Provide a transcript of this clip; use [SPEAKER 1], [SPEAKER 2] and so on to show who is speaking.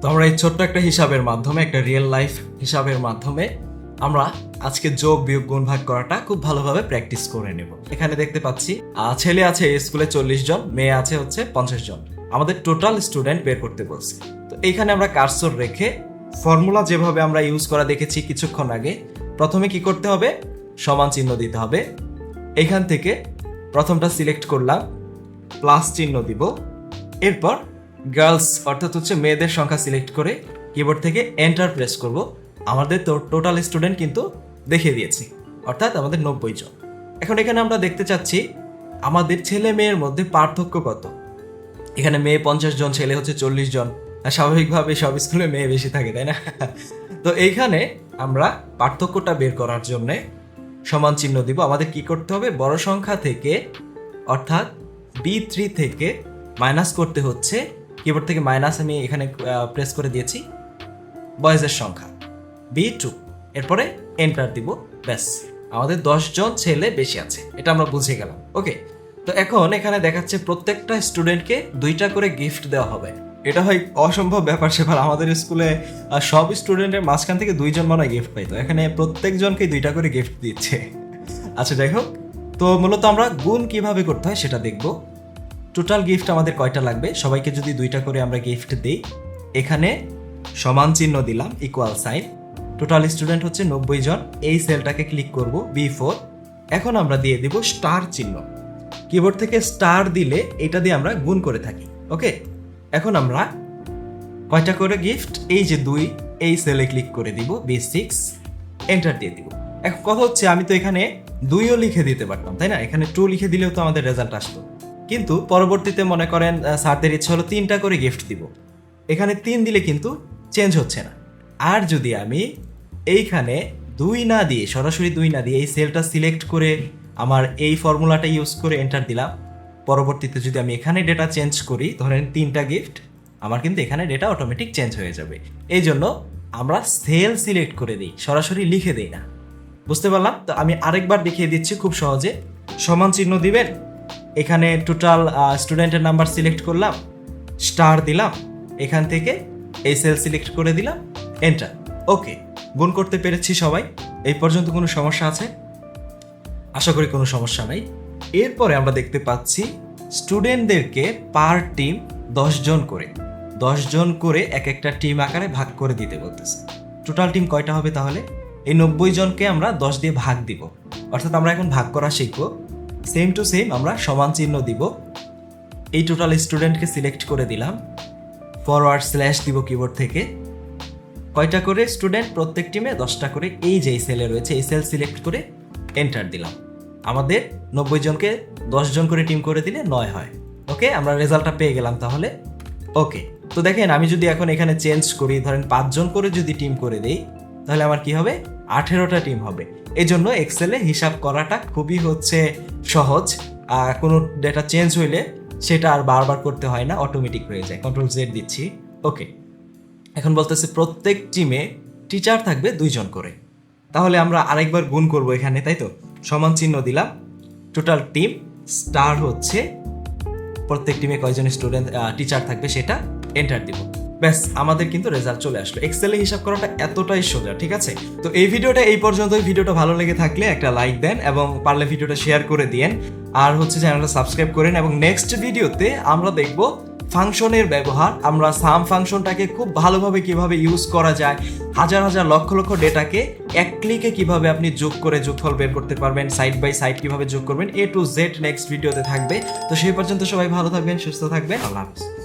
[SPEAKER 1] তো আমরা এই ছোট্ট একটা হিসাবের মাধ্যমে, একটা রিয়েল লাইফ হিসাবের মাধ্যমে আমরা আজকে যোগ, বিয়োগ, গুণ, ভাগ করাটা খুব ভালোভাবে প্র্যাকটিস করে নেব। এখানে দেখতে পাচ্ছি ছেলে আছে স্কুলে চল্লিশ জন, মেয়ে আছে হচ্ছে পঞ্চাশ জন। আমাদের টোটাল স্টুডেন্ট বের করতে বলছে। তো এইখানে আমরা কার্সর রেখে ফর্মুলা যেভাবে আমরা ইউজ করা দেখেছি কিছুক্ষণ আগে, প্রথমে কি করতে হবে? সমান চিহ্ন দিতে হবে। এখান থেকে প্রথমটা সিলেক্ট করলাম প্লাস চিহ্ন দিব। এরপর গার্লস অর্থাৎ হচ্ছে মেয়েদের সংখ্যা সিলেক্ট করে কিবোর্ড থেকে এন্টার প্রেস করব। আমাদের তো টোটাল স্টুডেন্ট কিন্তু দেখিয়ে দিয়েছি, অর্থাৎ আমাদের নব্বই জন। এখন এখানে আমরা দেখতে চাচ্ছি, আমাদের ছেলে মেয়ের মধ্যে পার্থক্য কত? এখানে মেয়ে পঞ্চাশ জন, ছেলে হচ্ছে চল্লিশ জন। স্বাভাবিকভাবে সব স্কুলে মেয়ে বেশি থাকে, তাই না? তো এইখানে আমরা পার্থক্যটা বের করার জন্যে সমান চিহ্ন দিব। আমাদের কি করতে হবে? বড় সংখ্যা থেকে, অর্থাৎ বি থ্রি থেকে মাইনাস করতে হচ্ছে কিবোর্ড থেকে মাইনাস আমি এখানে প্রেস করে দিয়েছি। বয়েজের সংখ্যা। বি টু এরপরে এন্টার দিব। ব্যাস। আমাদের জন ছেলে বেশি আছে। এটা আমরা বুঝে গেলাম। ওকে তো এখন এখানে দেখাচ্ছে প্রত্যেকটা স্টুডেন্টকে দুইটা করে গিফট দেওয়া হবে। এটা হয় অসম্ভব ব্যাপার, সেবার আমাদের স্কুলে সব স্টুডেন্টের মাঝখান থেকে দুইজন মনে হয় গিফট পাইতো। এখানে প্রত্যেকজনকে দুইটা করে গিফট দিচ্ছে। আচ্ছা যাই হোক। তো মূলত আমরা গুণ কীভাবে করতে হয় সেটা দেখব। টোটাল গিফট আমাদের কয়টা লাগবে? সবাইকে যদি দুইটা করে আমরা গিফট দিই, এখানে সমান চিহ্ন দিলাম ইকুয়াল সাইন টোটাল স্টুডেন্ট হচ্ছে নব্বই জন। এই সেলটাকে ক্লিক করব বি ফোর এখন আমরা দিয়ে দিব স্টার চিহ্ন। কিবোর্ড থেকে স্টার দিলে এটা দিয়ে আমরা গুণ করে থাকি ওকে এখন আমরা কয়টা করে গিফট এই যে দুই, এই সেলে ক্লিক করে দিব বি সিক্স এন্টার দিয়ে দিব। এখন কথা হচ্ছে, আমি তো এখানে দুইও লিখে দিতে পারতাম, তাই না? এখানে টু লিখে দিলেও তো আমাদের রেজাল্ট আসতো। কিন্তু পরবর্তীতে মনে করেন স্যারদের ইচ্ছা হলো তিনটা করে গিফট দিব। এখানে তিন দিলে কিন্তু চেঞ্জ হচ্ছে না। আর যদি আমি এইখানে দুই না দিয়ে, সরাসরি দুই না দিয়ে এই সেলটা সিলেক্ট করে আমার এই ফর্মুলাটা ইউজ করে এন্টার দিলাম, পরবর্তীতে যদি আমি এখানে ডেটা চেঞ্জ করি, ধরেন তিনটা গিফট আমার কিন্তু এখানে ডেটা অটোমেটিক চেঞ্জ হয়ে যাবে। এই জন্য আমরা সেল সিলেক্ট করে দিই, সরাসরি লিখে দিই না। বুঝতে পারলাম? তো আমি আরেকবার দেখিয়ে দিচ্ছি খুব সহজে। সমান চিহ্ন দিবেন এখানে টোটাল স্টুডেন্টের নাম্বার সিলেক্ট করলাম স্টার দিলাম, এখান থেকে এই সেল সিলেক্ট করে দিলাম এন্টার ওকে গুণ করতে পেরেছি সবাই, এই পর্যন্ত কোনো সমস্যা আছে? আশা করি কোনো সমস্যা নাই। এরপরে আমরা দেখতে পাচ্ছি স্টুডেন্টদেরকে পার টিম জন করে জন করে এক একটা টিম আকারে ভাগ করে দিতে বলতেছে। টোটাল টিম কয়টা হবে তাহলে? এই নব্বই জনকে আমরা দশ দিয়ে ভাগ দিব। অর্থাৎ আমরা এখন ভাগ করা শিখব। সেম টু সেম আমরা সমান চিহ্ন দিব। এই টোটাল স্টুডেন্টকে সিলেক্ট করে দিলাম। ফরওয়ার্ড স্ল্যাশ দিব কিবোর্ড থেকে। কয়টা করে? স্টুডেন্ট প্রত্যেক টিমে দশটা করে। এই যে এই সেলে রয়েছে, এই সেল সিলেক্ট করে এন্টার দিলাম। আমাদের নব্বই জনকে জন করে টিম করে দিলে নয় হয়। ওকে আমরা রেজাল্টটা পেয়ে গেলাম তাহলে। ওকে তো দেখেন, আমি যদি এখন এখানে চেঞ্জ করি, ধরেন পাঁচজন করে যদি টিম করে দেই, তাহলে আমার কি হবে? আঠেরোটা টিম হবে। এই জন্য এক্সেলে হিসাব করাটা খুবই হচ্ছে সহজ, আর কোনো ডেটা চেঞ্জ হইলে সেটা আর বারবার করতে হয় না অটোমেটিক হয়ে যায়। কন্ট্রোল জেড দিচ্ছি। ওকে এখন বলতেছে প্রত্যেক টিমে টিচার থাকবে দুইজন করে। তাহলে আমরা আরেকবার গুণ করব এখানে, তাই তো? সমান চিহ্ন দিলাম। টোটাল টিম স্টার হচ্ছে প্রত্যেক টিমে কয়জন স্টুডেন্ট টিচার থাকবে সেটা এন্টার দিব। ব্যাস, আমাদের কিন্তু রেজাল্ট চলে আসলো। এক্সেলে হিসাব করাটা এতটাই সোজা, ঠিক আছে? তো এই ভিডিওটা এই পর্যন্ত ভিডিওটা ভালো লেগে থাকলে একটা লাইক দেন এবং পারলে ভিডিওটা শেয়ার করে দিয়েন। আর হচ্ছে চ্যানেলটা সাবস্ক্রাইব করেন এবং নেক্সট ভিডিওতে আমরা দেখব ফাংশনের ব্যবহার। আমরা সাম ফাংশনটাকে খুব ভালোভাবে কীভাবে ইউজ করা যায়, হাজার হাজার লক্ষ লক্ষ ডেটাকে এক ক্লিকে কীভাবে আপনি যোগ করে যোগফল বের করতে পারবেন সাইড বাই সাইড কীভাবে যোগ করবেন এ টু জেড নেক্সট ভিডিওতে থাকবে। তো সেই পর্যন্ত সবাই ভালো থাকবেন, সুস্থ থাকবেন। আল্লাহ হাফিজ।